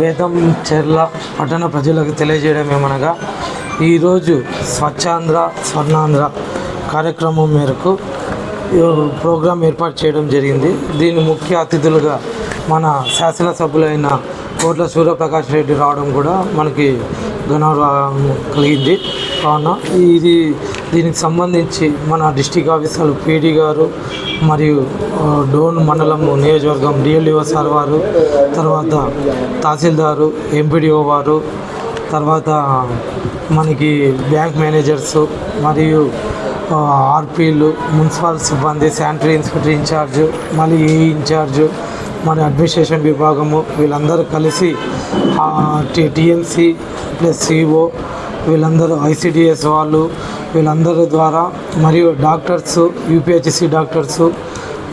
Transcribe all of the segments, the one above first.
వేదం చెర్ల పట్టణ ప్రజలకు తెలియజేయడం ఏమనగా ఈరోజు స్వచ్ఛాంధ్ర స్వర్ణాంధ్ర కార్యక్రమం మేరకు ప్రోగ్రాం ఏర్పాటు చేయడం జరిగింది. దీని ముఖ్య అతిథులుగా మన శాసనసభ్యులైన కోట్ల సూర్యప్రకాష్ రెడ్డి రావడం కూడా మనకి గౌరవం కలిగింది. కావున ఇది దీనికి సంబంధించి మన డిస్టిక్ ఆఫీసర్లు పీడీ గారు మరియు డోన్ మండలం నియోజకవర్గం డిఎల్ఈఓ సార్ వారు తర్వాత తహసీల్దారు ఎంపీడీఓ వారు తర్వాత మనకి బ్యాంక్ మేనేజర్స్ మరియు ఆర్పీలు మున్సిపల్ సిబ్బంది శానిటరీ ఇన్స్పెక్టర్ ఇన్ఛార్జ్ మళ్ళీ ఏ ఇన్ఛార్జ్ మన అడ్మినిస్ట్రేషన్ విభాగము వీళ్ళందరూ కలిసి టిఎంసి ప్లస్ సిఓ వీళ్ళందరూ ఐసిడిఎస్ వాళ్ళు వీళ్ళందరి ద్వారా మరియు డాక్టర్స్ యూపీహెచ్సి డాక్టర్స్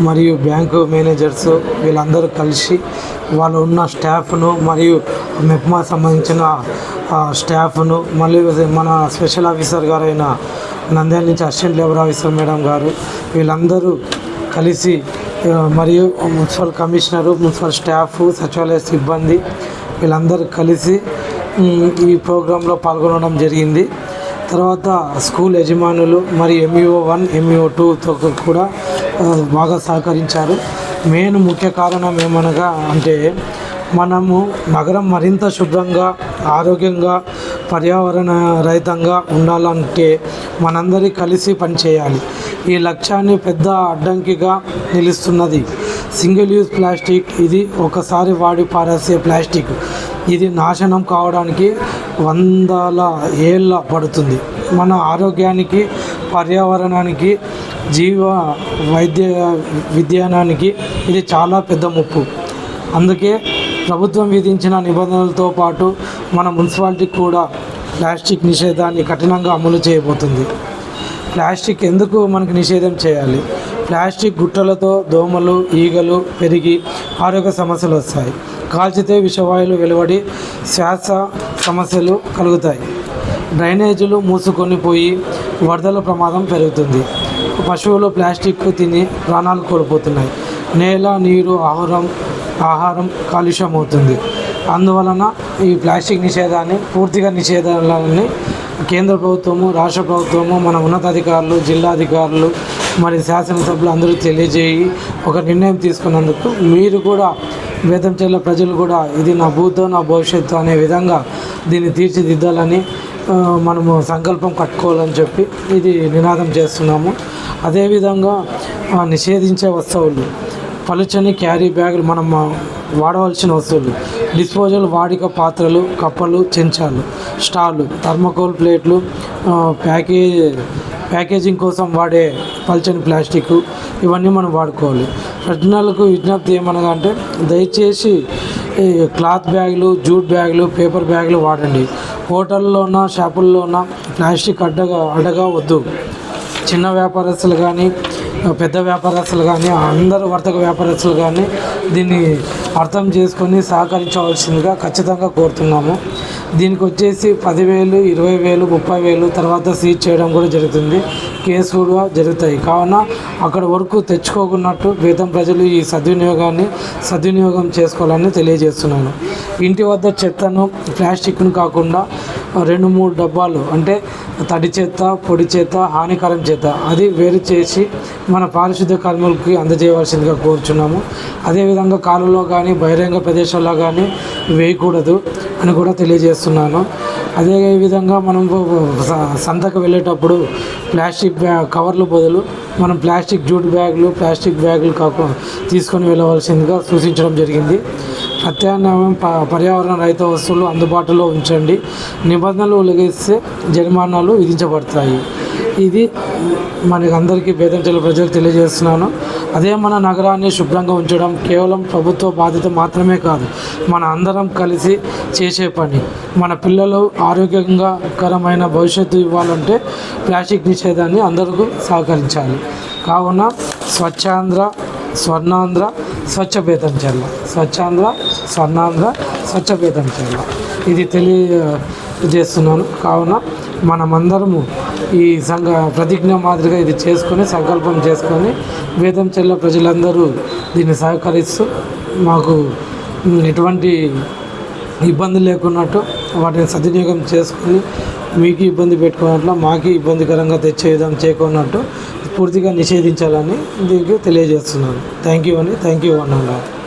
మరియు బ్యాంకు మేనేజర్స్ వీళ్ళందరూ కలిసి వాళ్ళు ఉన్న స్టాఫ్ను మరియు మెప్మా సంబంధించిన స్టాఫ్ను మళ్ళీ మన స్పెషల్ ఆఫీసర్ గారైన నంద్యాల నుంచి అసిస్టెంట్ లేబర్ ఆఫీసర్ మేడం గారు వీళ్ళందరూ కలిసి మరియు మున్సిపల్ కమిషనరు మున్సిపల్ స్టాఫ్ సచివాలయ సిబ్బంది వీళ్ళందరూ కలిసి ఈ ప్రోగ్రాంలో పాల్గొనడం జరిగింది. తర్వాత స్కూల్ యజమానులు మరి ఎంఈఓ వన్ ఎంఈఓ టూతో కూడా బాగా సహకరించారు. మెయిన్ ముఖ్య కారణం ఏమనగా అంటే మనము నగరం మరింత శుభ్రంగా ఆరోగ్యంగా పర్యావరణ రహితంగా ఉండాలంటే మనందరి కలిసి పనిచేయాలి ఈ లక్ష్యాన్ని పెద్ద అడ్డంకిగా నిలుస్తున్నది. సింగిల్ యూజ్ ప్లాస్టిక్ ఇది ఒకసారి వాడి పారేసే ప్లాస్టిక్. ఇది నాశనం కావడానికి వందల ఏళ్ళ పడుతుంది. మన ఆరోగ్యానికి పర్యావరణానికి జీవ వైద్య విజ్ఞానానికి ఇది చాలా పెద్ద ముప్పు. అందుకే ప్రభుత్వం విధించిన నిబంధనలతో పాటు మన మున్సిపాలిటీ కూడా ప్లాస్టిక్ నిషేధాన్ని కఠినంగా అమలు చేయబోతుంది. ప్లాస్టిక్ ఎందుకు మనకు నిషేధం చేయాలి? ప్లాస్టిక్ గుట్టలతో దోమలు ఈగలు పెరిగి ఆరోగ్య సమస్యలు వస్తాయి. కాల్చితే విషవాయువులు వెలువడి శ్వాస సమస్యలు కలుగుతాయి. డ్రైనేజీలు మూసుకొని పోయి వరదల ప్రమాదం పెరుగుతుంది. పశువులు ప్లాస్టిక్ తిని ప్రాణాలు కోల్పోతున్నాయి. నేల నీరు ఆహారం ఆహారం కాలుష్యం అవుతుంది అందువలన ఈ ప్లాస్టిక్ నిషేధాన్ని పూర్తిగా నిషేధాలని కేంద్ర ప్రభుత్వము రాష్ట్ర ప్రభుత్వము మన ఉన్నతాధికారులు జిల్లా అధికారులు మరి శాసనసభ్యులు అందరూ తెలియజేయి ఒక నిర్ణయం తీసుకున్నందుకు మీరు కూడా వేదంచెల్ల ప్రజలు కూడా ఇది నా భూతో నా భవిష్యత్తు అనే విధంగా దీన్ని తీర్చిదిద్దాలని మనము సంకల్పం కట్టుకోవాలని చెప్పి ఇది నినాదం చేస్తున్నాము. అదేవిధంగా నిషేధించే వస్తువులు పలుచని క్యారీ బ్యాగులు మనం వాడవలసిన వస్తువులు. డిస్పోజల్ వాడిక పాత్రలు కప్పలు చెంచాలు స్టాళ్ళు థర్మకోల్ ప్లేట్లు ప్యాకేజ్ ప్యాకే ప్యాకేజింగ్ కోసం వాడే పల్చని ప్లాస్టిక్ ఇవన్నీ మనం వాడుకోవాలి. ప్రజలకు విజ్ఞప్తి ఏమనగా అంటే దయచేసి క్లాత్ బ్యాగులు జూట్ బ్యాగులు పేపర్ బ్యాగులు వాడండి. హోటల్లోన షాపుల్లోన ప్లాస్టిక్ అడ్డగా అడ్డగా వద్దు. చిన్న వ్యాపారస్తులు కానీ పెద్ద వ్యాపారస్తులు కానీ అందరు వర్తక వ్యాపారస్తులు కానీ దీన్ని అర్థం చేసుకొని సహకరించవలసిందిగా ఖచ్చితంగా కోరుతున్నాము. దీనికి వచ్చేసి పదివేలు ఇరవై వేలు ముప్పై వేలు తర్వాత సీజ్ చేయడం కూడా జరుగుతుంది. కేసు కూడా జరుగుతాయి. కావున అక్కడ వరకు తెచ్చుకోకున్నట్టు వేతం ప్రజలు ఈ సద్వినియోగాన్ని సద్వినియోగం చేసుకోవాలని తెలియజేస్తున్నాను. ఇంటి వద్ద చెత్తను ప్లాస్టిక్ను కాకుండా రెండు మూడు డబ్బాలు అంటే తడి చేత పొడి చేత హానికరం చేత అది వేరు చేసి మన పారిశుద్ధ్య కార్మికులకి అందజేయవలసిందిగా కోరుచున్నాము. అదేవిధంగా కాలువలో కానీ బహిరంగ ప్రదేశాల్లో కానీ వేయకూడదు అని కూడా తెలియజేస్తున్నాను. అదే విధంగా మనం స- సంతకు వెళ్ళేటప్పుడు ప్లాస్టిక్ బ్యా కవర్లు బదులు మనం ప్లాస్టిక్ జూట్ బ్యాగులు ప్లాస్టిక్ బ్యాగులు కాకుండా తీసుకొని వెళ్ళవలసిందిగా సూచించడం జరిగింది. ప్రత్యామ్నాయం ప పర్యావరణ రహిత వస్తువులు అందుబాటులో ఉంచండి. నిబంధనలు ఉల్లంఘిస్తే జరిమానాలు విధించబడతాయి. ఇది మనకి అందరికీ బేదంచెల ప్రజలకు తెలియజేస్తున్నాను. అదే మన నగరాన్ని శుభ్రంగా ఉంచడం కేవలం ప్రభుత్వ బాధ్యత మాత్రమే కాదు మన అందరం కలిసి చేసే పని. మన పిల్లలు ఆరోగ్యంగా కరమైన భవిష్యత్తు ఇవ్వాలంటే ప్లాస్టిక్ నిషేధాన్ని అందరికీ సహకరించాలి. కావున స్వచ్ఛాంధ్ర స్వర్ణాంధ్ర స్వచ్ఛ బేతంచెల్ల స్వచ్ఛాంధ్ర స్వర్ణాంధ్ర స్వచ్ఛ బేతంచెల్ల ఇది తెలియజేస్తున్నాను కావున మనమందరము ఈ సంఘ ప్రతిజ్ఞ మాదిరిగా ఇది చేసుకొని సంకల్పం చేసుకొని వేదం చెల్ల ప్రజలందరూ దీన్ని సహకరిస్తూ మాకు ఎటువంటి ఇబ్బంది లేకున్నట్టు వాటిని సద్వినియోగం చేసుకుని మీకు ఇబ్బంది పెట్టుకున్నట్లు మాకు ఇబ్బందికరంగా తెచ్చే విధం చేయకున్నట్టు పూర్తిగా నిషేధించాలని దీనికి తెలియజేస్తున్నాను. థ్యాంక్ యూ అని థ్యాంక్ యూ అన్నాను